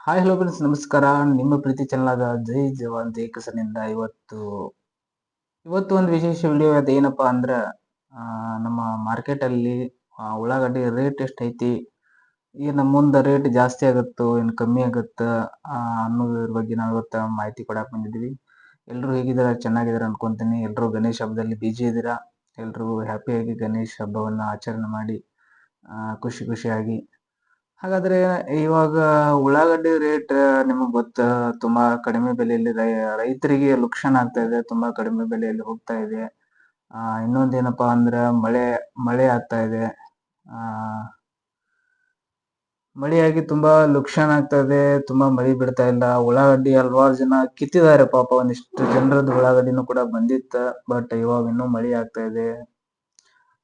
Hi hello friends ನಮಸ್ಕಾರ. ನಿಮ್ಮ ಪ್ರೀತಿ channel ಜೈ ಜವಾನ್ ಜೈ ಕಿಸನಿಂದ ಇವತ್ತು ಇವತ್ತು ಒಂದು ವಿಶೇಷ ವಿಡಿಯೋ ಅದೇನಪ್ಪ ಅಂದ್ರೆ ಆ, ನಮ್ಮ ಮಾರ್ಕೆಟಲ್ಲಿ ಉಳ್ಳಾಗಡ್ಡಿ ರೇಟ್ ಎಷ್ಟೈತಿ ಏನು ಮುಂದೆ ರೇಟ್ ಜಾಸ್ತಿ ಆಗುತ್ತೋ ಏನು ಕಮ್ಮಿ ಆಗುತ್ತೋ ಅನ್ನೋದ್ರ ಬಗ್ಗೆ ನಾವು ಇವತ್ತು ಮಾಹಿತಿ ಕೊಡಕ್ಕೆ ಬಂದಿದ್ದೀವಿ ಎಲ್ಲರೂ ಹೇಗಿದ್ದೀರಾ? ಚೆನ್ನಾಗಿದ್ದೀರಾ ಅನ್ಕೊಂತೀನಿ. ಎಲ್ಲರೂ ಗಣೇಶ ಹಬ್ಬದಲ್ಲಿ ಬಿಜಿ ಇದ್ದೀರಾ? ಎಲ್ಲರೂ ಹ್ಯಾಪಿಯಾಗಿ ಗಣೇಶ ಹಬ್ಬವನ್ನು ಆಚರಣೆ ಮಾಡಿ ಖುಷಿ ಖುಷಿಯಾಗಿ ಹಾಗಾದ್ರೆ ಇವಾಗ ಉಳ್ಳಾಗಡ್ಡಿ ರೇಟ್ ನಿಮಗೆ ಗೊತ್ತ? ತುಂಬಾ ಕಡಿಮೆ ಬೆಲೆಯಲ್ಲಿ ರೈ- ರೈತರಿಗೆ ಲುಕ್ಷನ್ ಆಗ್ತಾ ಇದೆ, ತುಂಬಾ ಕಡಿಮೆ ಬೆಲೆಯಲ್ಲಿ ಹೋಗ್ತಾ ಇದೆ. ಆ ಇನ್ನೊಂದೇನಪ್ಪಾ ಅಂದ್ರೆ ಮಳೆ ಮಳೆ ಆಗ್ತಾ ಇದೆ. ಆ, ಮಳೆಯಾಗಿ ತುಂಬಾ ಲುಕ್ಸಾನ್ ಆಗ್ತಾ ಇದೆ, ತುಂಬಾ ಮಳೆ ಬಿಡ್ತಾ ಇಲ್ಲ. ಉಳ್ಳಾಗಡ್ಡಿ ಹಲವಾರು ಜನ ಕಿತ್ತಿದ್ದಾರೆ ಪಾಪ, ಒಂದಿಷ್ಟು ಜನರದ್ದು ಉಳ್ಳಾಗಡ್ಡಿನೂ ಕೂಡ ಬಂದಿತ್ತ, ಬಟ್ ಇವಾಗ ಇನ್ನೂ ಮಳೆ ಆಗ್ತಾ ಇದೆ.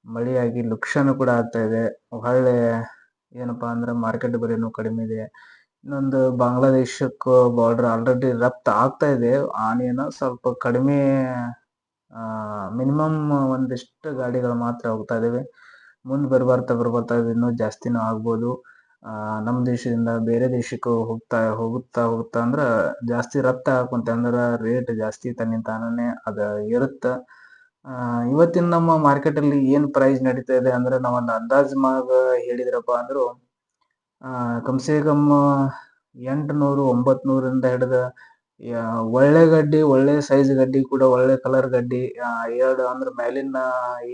ಮಳೆಯಾಗಿ ಲುಕ್ಸಾನು ಕೂಡ ಆಗ್ತಾ ಇದೆ. ಹೊಳ್ಳೆ ಏನಪ್ಪಾ ಅಂದ್ರೆ ಮಾರ್ಕೆಟ್ ಬೆಲೆನೂ ಕಡಿಮೆ ಇದೆ. ಇನ್ನೊಂದು ಬಾಂಗ್ಲಾದೇಶಕ್ಕೂ ಬಾರ್ಡರ್ ಆಲ್ರೆಡಿ ರಫ್ತು ಆಗ್ತಾ ಇದೆ. ಆನಿಯನ ಸ್ವಲ್ಪ ಕಡಿಮೆ ಮಿನಿಮಮ್ ಒಂದಿಷ್ಟು ಗಾಡಿಗಳು ಮಾತ್ರ ಹೋಗ್ತಾ ಇದಾವೆ. ಮುಂದೆ ಬರ್ಬರ್ತಾ ಬರ್ಬರ್ತಾ ಇನ್ನೂ ಜಾಸ್ತಿನೂ ಆಗ್ಬೋದು. ನಮ್ಮ ದೇಶದಿಂದ ಬೇರೆ ದೇಶಕ್ಕೂ ಹೋಗ್ತಾ, ಹೋಗುತ್ತಾ ಹೋಗುತ್ತಾ ಅಂದ್ರೆ ಜಾಸ್ತಿ ರಫ್ತು ಹಾಕೊಂತ ಅಂದ್ರೆ ರೇಟ್ ಜಾಸ್ತಿ ತನ್ನಿಂತಾನೇ ಅದ ಇರುತ್ತ ಇವತ್ತಿನ ನಮ್ಮ ಮಾರ್ಕೆಟ್ ಅಲ್ಲಿ ಏನ್ ಪ್ರೈಸ್ ನಡೀತಾ ಇದೆ ಅಂದ್ರೆ ನಾವೊಂದು ಅಂದಾಜ್ ಮಾಗ ಹೇಳಿದ್ರಪ್ಪ ಅಂದ್ರು ಕಮ್ಸೆ ಕಮ್ ಎಂಟುನೂರು, ಒಂಬತ್ನೂರಿಂದ ಹಿಡಿದ ಒಳ್ಳೆ ಗಡ್ಡಿ, ಒಳ್ಳೆ ಸೈಜ್ ಗಡ್ಡಿ ಕೂಡ, ಒಳ್ಳೆ ಕಲರ್ ಗಡ್ಡಿ ಎರಡು ಅಂದ್ರ ಮೇಲಿನ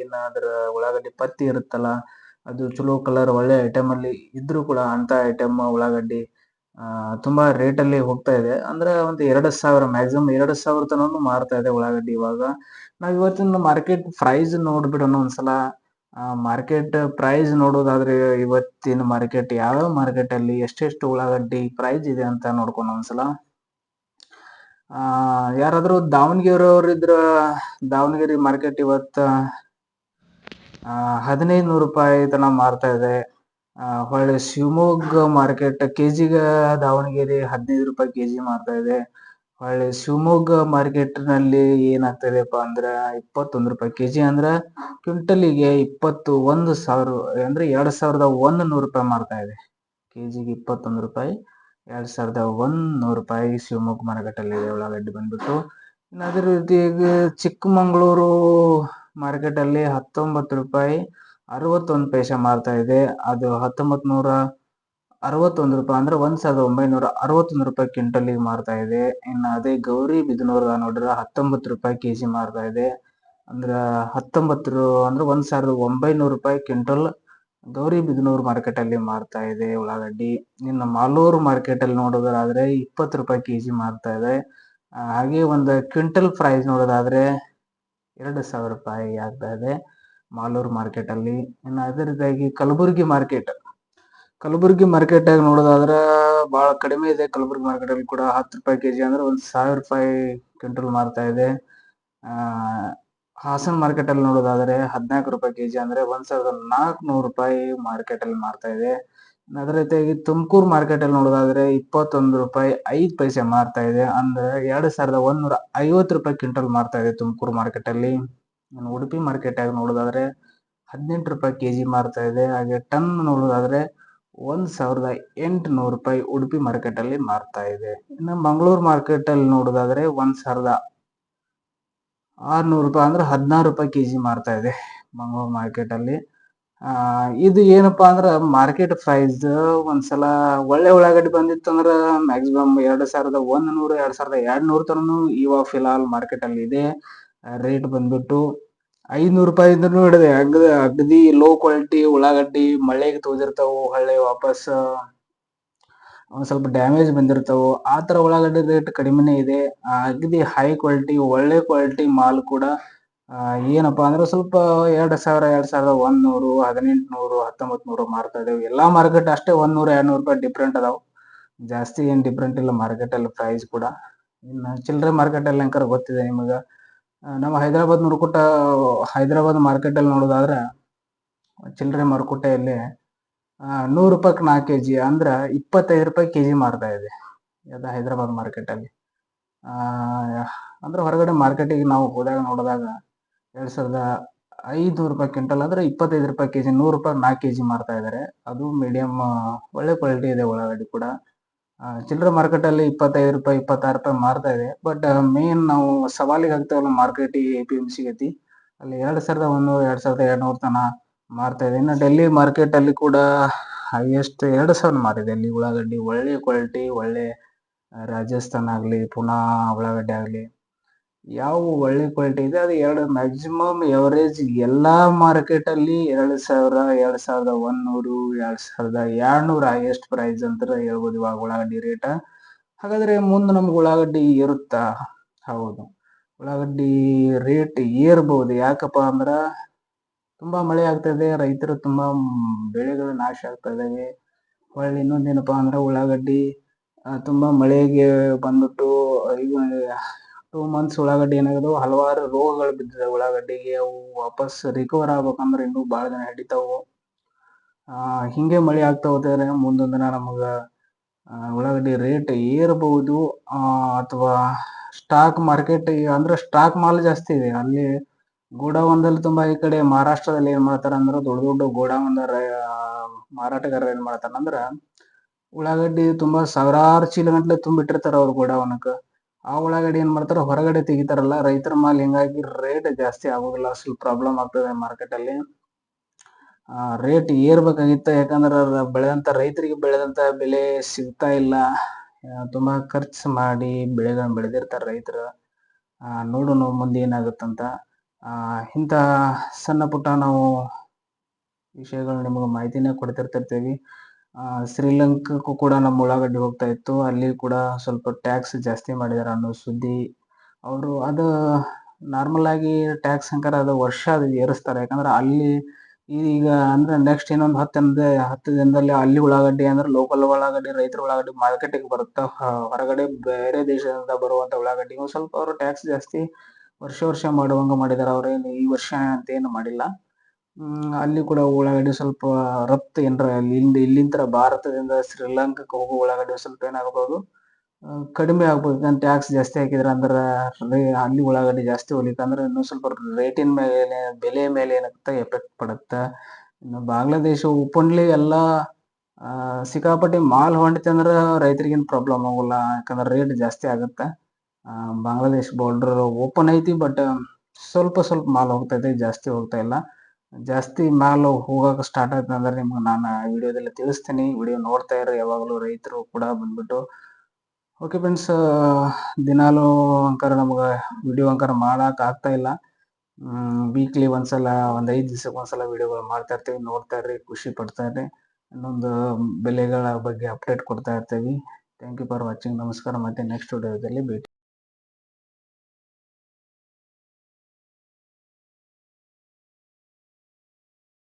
ಏನಾದ್ರ ಉಳ್ಳಾಗಡ್ಡಿ ಪತ್ತಿ ಇರುತ್ತಲ್ಲ, ಅದು ಚಲೋ ಕಲರ್ ಒಳ್ಳೆ ಐಟಮ್ ಅಲ್ಲಿ ಇದ್ರೂ ಕೂಡ ಅಂತ ಐಟಮ್ ಉಳ್ಳಾಗಡ್ಡಿ ತುಂಬಾ ರೇಟ್ ಅಲ್ಲಿ ಹೋಗ್ತಾ ಇದೆ. ಅಂದ್ರೆ ಒಂದು ಎರಡು ಸಾವಿರ ಮ್ಯಾಕ್ಸಿಮಮ್ ಎರಡು ಸಾವಿರ ತನಕ ಮಾರ್ತಾ ಇದೆ ಉಳ್ಳಾಗಡ್ಡಿ ಇವಾಗ. ನಾವ್ ಇವತ್ತಿನ ಮಾರ್ಕೆಟ್ ಪ್ರೈಸ್ ನೋಡ್ಬಿಡೋಣ ಒಂದ್ಸಲ. ಮಾರ್ಕೆಟ್ ಪ್ರೈಸ್ ನೋಡೋದಾದ್ರೆ ಇವತ್ತಿನ ಮಾರ್ಕೆಟ್ ಯಾವ ಮಾರ್ಕೆಟ್ ಅಲ್ಲಿ ಎಷ್ಟೆಷ್ಟು ಉಳ್ಳಾಗಡ್ಡಿ ಪ್ರೈಸ್ ಇದೆ ಅಂತ ನೋಡ್ಕೊಂಡು ಒಂದ್ಸಲ. ಆ, ಯಾರಾದ್ರೂ ದಾವಣಗೆರೆ ಅವ್ರಿದ್ರ, ದಾವಣಗೆರೆ ಮಾರ್ಕೆಟ್ ಇವತ್ತ ಹದಿನೈದು ನೂರು ರೂಪಾಯಿ ತನ ಮಾರ್ತಾ ಇದೆ. ಹೊಳ್ಳಿ ಶಿವಮೊಗ್ಗ ಮಾರ್ಕೆಟ್ ಕೆಜಿಗೆ ದಾವಣಗೆರೆ ಹದಿನೈದು ರೂಪಾಯಿ ಕೆಜಿ ಮಾರ್ತಾ ಇದೆ. ಹೊಳ್ಳಿ ಶಿವಮೊಗ್ಗ ಮಾರ್ಕೆಟ್ನಲ್ಲಿ ಏನಾಗ್ತಾ ಅಂದ್ರೆ ಇಪ್ಪತ್ತೊಂದು ರೂಪಾಯಿ ಕೆಜಿ ಅಂದ್ರೆ ಕ್ವಿಂಟಲಿಗೆ ಇಪ್ಪತ್ತು ಒಂದು ಸಾವಿರ ಅಂದ್ರೆ ಎರಡ್ ಸಾವಿರದ ಒಂದ್ ನೂರು ರೂಪಾಯಿ ಮಾರ್ತಾ ಇದೆ. ಕೆಜಿಗೆ ಇಪ್ಪತ್ತೊಂದು ರೂಪಾಯಿ, ಎರಡ್ ಸಾವಿರದ ಒಂದ್ ನೂರು ರೂಪಾಯಿ ಶಿವಮೊಗ್ಗ ಮಾರ್ಕೆಟ್ ಅಲ್ಲಿ ಇದೆ, ಉಳ್ಳಾಗಡ್ಡಿ ಬಂದ್ಬಿಟ್ಟು. ಇನ್ನು ಅದೇ ರೀತಿಯಾಗಿ ಚಿಕ್ಕಮಂಗಳೂರು ಮಾರ್ಕೆಟ್ ಅಲ್ಲಿ ಹತ್ತೊಂಬತ್ತು ರೂಪಾಯಿ ಅರವತ್ತೊಂದು ಪೈಸೆ ಮಾರ್ತಾ ಇದೆ. ಅದು ಹತ್ತೊಂಬತ್ ನೂರ ಅರವತ್ತೊಂದು ರೂಪಾಯಿ ಅಂದ್ರೆ ಒಂದ್ ಸಾವಿರದ ಒಂಬೈನೂರ ಅರವತ್ತೊಂದು ರೂಪಾಯಿ ಕ್ವಿಂಟಲಿಗೆ ಮಾರ್ತಾ ಇದೆ. ಇನ್ನು ಅದೇ ಗೌರಿ ಬಿದನೂರ ನೋಡಿದ್ರೆ ಹತ್ತೊಂಬತ್ತು ರೂಪಾಯಿ ಕೆಜಿ ಮಾರ್ತಾ ಇದೆ. ಅಂದ್ರ ಹತ್ತೊಂಬತ್ತು ಅಂದ್ರೆ ಒಂದ್ ಸಾವಿರದ ಒಂಬೈನೂರು ರೂಪಾಯಿ ಕ್ವಿಂಟಲ್ ಗೌರಿ ಬಿದನೂರು ಮಾರ್ಕೆಟ್ ಅಲ್ಲಿ ಮಾರ್ತಾ ಇದೆ ಉಳ್ಳಾಗಡ್ಡಿ. ಇನ್ನು ಮಾಲೂರು ಮಾರ್ಕೆಟ್ ಅಲ್ಲಿ ನೋಡೋದಾದ್ರೆ ಇಪ್ಪತ್ತು ರೂಪಾಯಿ ಕೆಜಿ ಮಾರ್ತಾ ಇದೆ. ಹಾಗೆ ಒಂದು ಕ್ವಿಂಟಲ್ ಪ್ರೈಸ್ ನೋಡೋದಾದ್ರೆ ಎರಡು ಸಾವಿರ ರೂಪಾಯಿ ಆಗ್ತಾ ಇದೆ ಮಾಲೂರು ಮಾರ್ಕೆಟ್ ಅಲ್ಲಿ. ಇನ್ನು ಅದೇ ರೀತಿಯಾಗಿ ಕಲಬುರಗಿ ಮಾರ್ಕೆಟ್ ಕಲಬುರಗಿ ಆಗಿ ನೋಡೋದಾದ್ರೆ ಬಹಳ ಕಡಿಮೆ ಇದೆ. ಕಲಬುರಗಿ ಮಾರ್ಕೆಟ್ ಅಲ್ಲಿ ಕೂಡ ಹತ್ತು ರೂಪಾಯಿ ಕೆಜಿ ಅಂದ್ರೆ ಒಂದ್ ಸಾವಿರ ರೂಪಾಯಿ ಕ್ವಿಂಟಲ್ ಮಾರ್ತಾ ಇದೆ. ಹಾಸನ್ ಮಾರ್ಕೆಟ್ ಅಲ್ಲಿ ನೋಡೋದಾದ್ರೆ ಹದಿನಾಲ್ಕು ರೂಪಾಯಿ ಕೆಜಿ ಅಂದ್ರೆ ಒಂದ್ ಸಾವಿರದ ನಾಲ್ಕುನೂರು ರೂಪಾಯಿ ಮಾರ್ಕೆಟ್ ಅಲ್ಲಿ ಮಾರ್ತಾ ಇದೆ. ಅದರ ಅದೇ ರೀತಿಯಾಗಿ ತುಮಕೂರು ಮಾರ್ಕೆಟ್ ಅಲ್ಲಿ ನೋಡೋದಾದ್ರೆ ಇಪ್ಪತ್ತೊಂದು ರೂಪಾಯಿ ಐದು ಪೈಸೆ ಮಾರ್ತಾ ಇದೆ. ಅಂದ್ರೆ ಎರಡ್ ಸಾವಿರದ ಒಂದೂರ ಐವತ್ತು ರೂಪಾಯಿ ಕ್ವಿಂಟಲ್ ಮಾರ್ತಾ ಇದೆ ತುಮಕೂರು ಮಾರ್ಕೆಟ್ ಇನ್ನು ಉಡುಪಿ ಮಾರ್ಕೆಟ್ ಆಗಿ ನೋಡೋದಾದ್ರೆ ಹದಿನೆಂಟು ರೂಪಾಯಿ ಕೆಜಿ ಮಾರ್ತಾ ಇದೆ. ಹಾಗೆ ಟನ್ ನೋಡೋದಾದ್ರೆ ಒಂದ್ ಸಾವಿರದ ಎಂಟುನೂರು ರೂಪಾಯಿ ಉಡುಪಿ ಮಾರ್ಕೆಟ್ ಅಲ್ಲಿ ಮಾರ್ತಾ ಇದೆ. ಇನ್ನು ಮಂಗಳೂರು ಮಾರ್ಕೆಟ್ ಅಲ್ಲಿ ನೋಡೋದಾದ್ರೆ ಒಂದ್ ಸಾವಿರದ ಆರುನೂರು ರೂಪಾಯಿ ಅಂದ್ರೆ ಹದಿನಾರು ರೂಪಾಯಿ ಕೆ ಜಿ ಮಾರ್ತಾ ಇದೆ ಮಂಗಳೂರು ಮಾರ್ಕೆಟ್ ಅಲ್ಲಿ. ಇದು ಏನಪ್ಪಾ ಅಂದ್ರೆ ಮಾರ್ಕೆಟ್ ಪ್ರೈಸ್ ಒಂದ್ಸಲ ಒಳ್ಳೆ ಉಳ್ಳಾಗಡ್ಡೆ ಬಂದಿತ್ತು ಅಂದ್ರೆ ಮ್ಯಾಕ್ಸಿಮಮ್ ಎರಡು ಸಾವಿರದ ಒಂದು ನೂರು ಎರಡು ಸಾವಿರದ ಎರಡು ನೂರು ತನನು ಇವಾಗ ಫಿಲ್ಹಾಲ್ ಮಾರ್ಕೆಟ್ ಅಲ್ಲಿ ಇದೆ. ರೇಟ್ ಬಂದ್ಬಿಟ್ಟು ಐನೂರು ರೂಪಾಯಿ ಇಂದನೂ ಹಿಡಿದೆ. ಹಂಗ ಅಗದಿ ಲೋ ಕ್ವಾಲಿಟಿ ಉಳ್ಳಾಗಡ್ಡಿ ಮಳೆಗೆ ತೋದಿರ್ತಾವು ಹೊಳ್ಳಿ ವಾಪಸ್ ಒಂದ್ ಸ್ವಲ್ಪ ಡ್ಯಾಮೇಜ್ ಬಂದಿರ್ತಾವು, ಆ ತರ ಉಳ್ಳಾಗಡ್ಡಿ ರೇಟ್ ಕಡಿಮೆನೇ ಇದೆ. ಅಗದಿ ಹೈ ಕ್ವಾಲಿಟಿ ಒಳ್ಳೆ ಕ್ವಾಲಿಟಿ ಮಾಲ್ ಕೂಡ ಏನಪ್ಪ ಅಂದ್ರೆ ಸ್ವಲ್ಪ ಎರಡ್ ಸಾವಿರ, ಎರಡ್ ಸಾವಿರದ ಒಂದ್ ನೂರು ಹದಿನೆಂಟು ನೂರು ಹತ್ತೊಂಬತ್ ನೂರು ಮಾರ್ತಾ ಇದಾವೆ. ಎಲ್ಲಾ ಮಾರ್ಕೆಟ್ ಅಷ್ಟೇ ಒಂದ್ ನೂರ ಎರಡ್ ನೂರು ರೂಪಾಯಿ ಡಿಫ್ರೆಂಟ್ ಅದಾವ. ಜಾಸ್ತಿ ಏನ್ ಡಿಫ್ರೆಂಟ್ ಇಲ್ಲ ಮಾರ್ಕೆಟ್ ಅಲ್ಲಿ ಪ್ರೈಸ್ ಕೂಡ. ಇನ್ನು ಚಿಲ್ಲರೆ ಮಾರ್ಕೆಟ್ ಅಲ್ಲಿ ಗೊತ್ತಿದೆ ನಿಮಗ. ನಮ್ಮ ಹೈದರಾಬಾದ್ ಮುರುಕುಟ, ಹೈದರಾಬಾದ್ ಮಾರ್ಕೆಟ್ ಅಲ್ಲಿ ನೋಡೋದಾದ್ರೆ, ಚಿಲ್ಲರೆ ಮಾರುಕಟ್ಟೆಯಲ್ಲಿ ನೂರು ರೂಪಾಯಿಗೆ ನಾಲ್ಕು ಕೆ ಜಿ ಅಂದ್ರೆ ಇಪ್ಪತ್ತೈದು ರೂಪಾಯಿ ಕೆ ಜಿ ಮಾರ್ತಾ ಇದೆ, ಅದು ಹೈದರಾಬಾದ್ ಮಾರ್ಕೆಟ್ ಅಲ್ಲಿ. ಅಂದ್ರೆ ಹೊರಗಡೆ ಮಾರ್ಕೆಟಿಗೆ ನಾವು ಹೋದಾಗ ನೋಡಿದಾಗ ಎರಡ್ ಸಾವಿರದ ಐದುನೂರು ರೂಪಾಯಿ ಕ್ವಿಂಟಲ್ ಅಂದ್ರೆ ಇಪ್ಪತ್ತೈದು ರೂಪಾಯಿ ಕೆ ಜಿ ನೂರು ರೂಪಾಯಿ ನಾಲ್ಕು ಕೆ ಜಿ ಮಾರ್ತಾ ಇದ್ದಾರೆ ಅದು ಮೀಡಿಯಂ ಒಳ್ಳೆ ಕ್ವಾಲಿಟಿ ಇದೆ ಉಳ್ಳಾಗಡ್ಡಿ ಕೂಡ. ಚಿಲ್ಲರೆ ಮಾರ್ಕೆಟಲ್ಲಿ ಇಪ್ಪತ್ತೈದು ರೂಪಾಯಿ, ಇಪ್ಪತ್ತಾರು ರೂಪಾಯಿ ಮಾರ್ತಾ ಇದೆ. ಬಟ್ ಮೇನ್ ನಾವು ಸವಾಲಿಗೆ ಹಾಕ್ತೇವಲ್ಲ ಮಾರ್ಕೆಟಿಗೆ ಎ ಪಿ ಎಂ ಸಿ ಅಲ್ಲಿ ಎರಡು ಸಾವಿರದ ಒಂದೂರು, ಎರಡು ಸಾವಿರದ ಎರಡುನೂರು ತನ ಮಾರ್ತಾ ಇದೆ. ಇನ್ನು ಡೆಲ್ಲಿ ಮಾರ್ಕೆಟಲ್ಲಿ ಕೂಡ ಹೈಯೆಸ್ಟ್ ಎರಡು ಸಾವಿರ ಮಾರಿದೆ ಅಲ್ಲಿ ಉಳ್ಳಾಗಡ್ಡಿ ಒಳ್ಳೆ ಕ್ವಾಲಿಟಿ ಒಳ್ಳೆ ರಾಜಸ್ಥಾನ್ ಆಗಲಿ, ಪುನಾ ಉಳ್ಳಾಗಡ್ಡಿ ಆಗಲಿ. ಯಾವ ಒಳ್ಳೆ ಕ್ವಾಲಿಟಿ ಇದೆ, ಅದು ಎರಡು ಮ್ಯಾಕ್ಸಿಮಮ್ ಎವರೇಜ್ ಎಲ್ಲ ಮಾರ್ಕೆಟಲ್ಲಿ ಎರಡು ಸಾವಿರ, ಎರಡು ಸಾವಿರದ ಒಂದೂರು ಎರಡ್ ಸಾವಿರದ ಎರಡ್ನೂರ ಹೈಯೆಸ್ಟ್ ಪ್ರೈಸ್ ಅಂತ ಹೇಳ್ಬೋದು ಇವಾಗ ಉಳ್ಳಾಗಡ್ಡಿ ರೇಟ್ ಹಾಗಾದ್ರೆ ಮುಂದೆ ನಮ್ಗೆ ಉಳ್ಳಾಗಡ್ಡಿ ಇರುತ್ತಾ? ಹೌದು. ಉಳ್ಳಾಗಡ್ಡಿ ರೇಟ್ ಏರ್ಬಹುದು ಯಾಕಪ್ಪ ಅಂದ್ರ ತುಂಬಾ ಮಳೆ ಆಗ್ತದೆ, ರೈತರು ತುಂಬಾ ಬೆಳೆಗಳು ನಾಶ ಆಗ್ತಾ ಇದಾವೆ ಹೊಳ್ಳಿ ಇನ್ನೊಂದೇನಪ್ಪಾ ಅಂದ್ರೆ ಉಳ್ಳಾಗಡ್ಡಿ ತುಂಬಾ ಮಳೆಗೆ ಬಂದ್ಬಿಟ್ಟು ಟೂ ಮಂತ್ಸ್ ಉಳ್ಳಾಗಡ್ಡಿ ಏನಾಗೋದು, ಹಲವಾರು ರೋಗಗಳು ಬಿದ್ದಿದೆ ಉಳ್ಳಾಗಡ್ಡಿಗೆ, ಅವು ವಾಪಸ್ ರಿಕವರ್ ಆಗ್ಬೇಕಂದ್ರೆ ಇನ್ನೂ ಭಾಳ ದಿನ ಹಿಡಿತಾವು. ಹಿಂಗೆ ಮಳೆ ಆಗ್ತಾ ಹೋದರೆ ಮುಂದೊಂದು ದಿನ ನಮಗೆ ಉಳ್ಳಾಗಡ್ಡಿ ರೇಟ್ ಏರಬಹುದು ಅಥವಾ ಸ್ಟಾಕ್ ಮಾರ್ಕೆಟ್ ಅಂದ್ರೆ ಸ್ಟಾಕ್ ಮಾಲ್ ಜಾಸ್ತಿ ಇದೆ. ಅಲ್ಲಿ ಗೋಡಾವನ್ದಲ್ಲಿ ತುಂಬಾ ಈ ಕಡೆ ಮಹಾರಾಷ್ಟ್ರದಲ್ಲಿ ಏನ್ ಮಾಡ್ತಾರ ಅಂದ್ರೆ ದೊಡ್ಡ ದೊಡ್ಡ ಗೋಡಾವಂದ ಮಾರಾಟಗಾರರು ಏನ್ ಮಾಡ್ತಾರ ಅಂದ್ರ ಉಳ್ಳಾಗಡ್ಡಿ ತುಂಬಾ ಸಾವಿರಾರು ಚೀಲಗಟ್ಟಲೆ ಗಂಟ್ಲೆ ತುಂಬಿಟ್ಟಿರ್ತಾರ ಅವ್ರ ಗೋಡಾವನಕ್ಕ ಆ ಒಳಗಡೆ ಏನ್ ಮಾಡ್ತಾರೆ ಹೊರಗಡೆ ತೆಗಿತಾರಲ್ಲ, ರೈತರ ಮಾಲ್ ಹಿಂಗಾಗಿ ರೇಟ್ ಜಾಸ್ತಿ ಆಗೋದಿಲ್ಲ. ಸ್ವಲ್ಪ ಪ್ರಾಬ್ಲಮ್ ಆಗ್ತದೆ ಮಾರ್ಕೆಟ್ ಅಲ್ಲಿ. ರೇಟ್ ಏರ್ಬೇಕಾಗಿತ್ತು. ಯಾಕಂದ್ರೆ ಬೆಳೆದಂತ ರೈತರಿಗೆ ಬೆಳೆದಂತ ಬೆಲೆ ಸಿಗ್ತಾ ಇಲ್ಲ. ತುಂಬಾ ಖರ್ಚು ಮಾಡಿ ಬೆಳೆಗಳನ್ನ ಬೆಳೆದಿರ್ತಾರೆ ರೈತರು. ನೋಡೋಣ ಮುಂದೆ ಏನಾಗುತ್ತಂತ ಇಂಥ ಸಣ್ಣ ಪುಟ್ಟ ನಾವು ವಿಷಯಗಳು ನಿಮಗೆ ಮಾಹಿತಿನೇ ಕೊಡ್ತಿರ್ತಿರ್ತೀವಿ ಆ, ಶ್ರೀಲಂಕಾಕ್ಕೂ ಕೂಡ ನಮ್ಮ ಉಳ್ಳಾಗಡ್ಡಿ ಹೋಗ್ತಾ ಇತ್ತು. ಅಲ್ಲಿ ಕೂಡ ಸ್ವಲ್ಪ ಟ್ಯಾಕ್ಸ್ ಜಾಸ್ತಿ ಮಾಡಿದಾರೆ ಅನ್ನೋ ಸುದ್ದಿ. ಅವರು ಅದು ನಾರ್ಮಲ್ ಆಗಿ ಟ್ಯಾಕ್ಸ್ ಅಂಕಾರ ಅದು ವರ್ಷ ಅದು ಏರಿಸ್ತಾರೆ. ಯಾಕಂದ್ರೆ ಅಲ್ಲಿ ಈಗ ಅಂದ್ರೆ ನೆಕ್ಸ್ಟ್ ಇನ್ನೊಂದು ಹತ್ತು ದಿನದ ಹತ್ತು ದಿನದಲ್ಲಿ ಅಲ್ಲಿ ಉಳ್ಳಾಗಡ್ಡಿ ಅಂದ್ರೆ ಲೋಕಲ್ ಉಳ್ಳಾಗಡ್ಡಿ ರೈತರ ಉಳ್ಳಾಗಡ್ಡಿ ಮಾರ್ಕೆಟಿಗೆ ಬರುತ್ತಾ. ಹೊರಗಡೆ ಬೇರೆ ದೇಶದಿಂದ ಬರುವಂತ ಉಳ್ಳಾಗಡ್ಡಿ ಸ್ವಲ್ಪ ಅವರು ಟ್ಯಾಕ್ಸ್ ಜಾಸ್ತಿ ವರ್ಷ ವರ್ಷ ಮಾಡುವಂಗ ಮಾಡಿದಾರೆ. ಅವ್ರೇನು ಈ ವರ್ಷ ಅಂತ ಏನು ಮಾಡಿಲ್ಲ. ಅಲ್ಲಿ ಕೂಡ ಉಳ್ಳಾಗಡ್ಡಿ ಸ್ವಲ್ಪ ರಫ್ತು ಏನ್ರ ಇಲ್ಲಿಂದ ಇಲ್ಲಿಂದ ಭಾರತದಿಂದ ಶ್ರೀಲಂಕಾಕ್ಕೆ ಹೋಗೋ ಉಳ್ಳಾಗಡ್ಡಿ ಸ್ವಲ್ಪ ಏನಾಗಬಹುದು ಕಡಿಮೆ ಆಗ್ಬೋದು. ಯಾಕಂದ್ರೆ ಟ್ಯಾಕ್ಸ್ ಜಾಸ್ತಿ ಹಾಕಿದ್ರೆ ಅಂದ್ರೆ ಅಲ್ಲಿ ಉಳ್ಳಾಗಡ್ಡಿ ಜಾಸ್ತಿ ಹೊಲಿತಂದ್ರ ಇನ್ನು ಸ್ವಲ್ಪ ರೇಟಿನ ಮೇಲೆ ಬೆಲೆ ಮೇಲೆ ಏನಾಗುತ್ತೆ ಎಫೆಕ್ಟ್ ಪಡುತ್ತೆ. ಇನ್ನು ಬಾಂಗ್ಲಾದೇಶ ಓಪನ್ಲಿ ಎಲ್ಲ ಆ, ಸಿಕ್ಕಾಪಟ್ಟೆ ಮಾಲ್ ಹೊಂಟಿತೆ ಅಂದ್ರೆ ರೈತರಿಗೇನು ಪ್ರಾಬ್ಲಮ್ ಆಗೋಲ್ಲ. ಯಾಕಂದ್ರೆ ರೇಟ್ ಜಾಸ್ತಿ ಆಗುತ್ತೆ. ಬಾಂಗ್ಲಾದೇಶ ಬಾರ್ಡರ್ ಓಪನ್ ಐತಿ ಬಟ್ ಸ್ವಲ್ಪ ಸ್ವಲ್ಪ ಮಾಲ್ ಹೋಗ್ತಾ ಇದೆ ಜಾಸ್ತಿ ಹೋಗ್ತಾ ಇಲ್ಲ. ಜಾಸ್ತಿ ಮಾಲ್ ಹೋಗಾಕ ಸ್ಟಾರ್ಟ್ ಆಯ್ತು ಅಂದ್ರೆ ನಿಮ್ಗೆ ನಾನು ವಿಡಿಯೋದಲ್ಲಿ ತಿಳಿಸ್ತೀನಿ. ವಿಡಿಯೋ ನೋಡ್ತಾ ಇರೋ ಯಾವಾಗಲೂ ರೈತರು ಕೂಡ ಬಂದ್ಬಿಟ್ಟು. ಓಕೆ ಫ್ರೆಂಡ್ಸ್ ದಿನಾಲೂ ಅಂಕಾರ ನಮ್ಗೆ ವಿಡಿಯೋ ಅಂಕಾರ ಮಾಡಕ್ ಆಗ್ತಾ ಇಲ್ಲ. ವೀಕ್ಲಿ ಒಂದ್ಸಲ, ಒಂದು ಐದು ದಿವ್ಸಕ್ಕೆ ಒಂದ್ಸಲ ವಿಡಿಯೋಗಳು ಮಾಡ್ತಾ ಇರ್ತೀವಿ, ನೋಡ್ತಾ ಇರ್ರಿ, ಖುಷಿ ಪಡ್ತಾ ಇರ್ರಿ. ಇನ್ನೊಂದು ಬೆಲೆಗಳ ಬಗ್ಗೆ ಅಪ್ಡೇಟ್ ಕೊಡ್ತಾ ಇರ್ತೀವಿ. ಥ್ಯಾಂಕ್ ಯು ಫಾರ್ ವಾಚಿಂಗ್ ನಮಸ್ಕಾರ ಮತ್ತೆ ನೆಕ್ಸ್ಟ್ ವಿಡಿಯೋದಲ್ಲಿ ಭೇಟಿ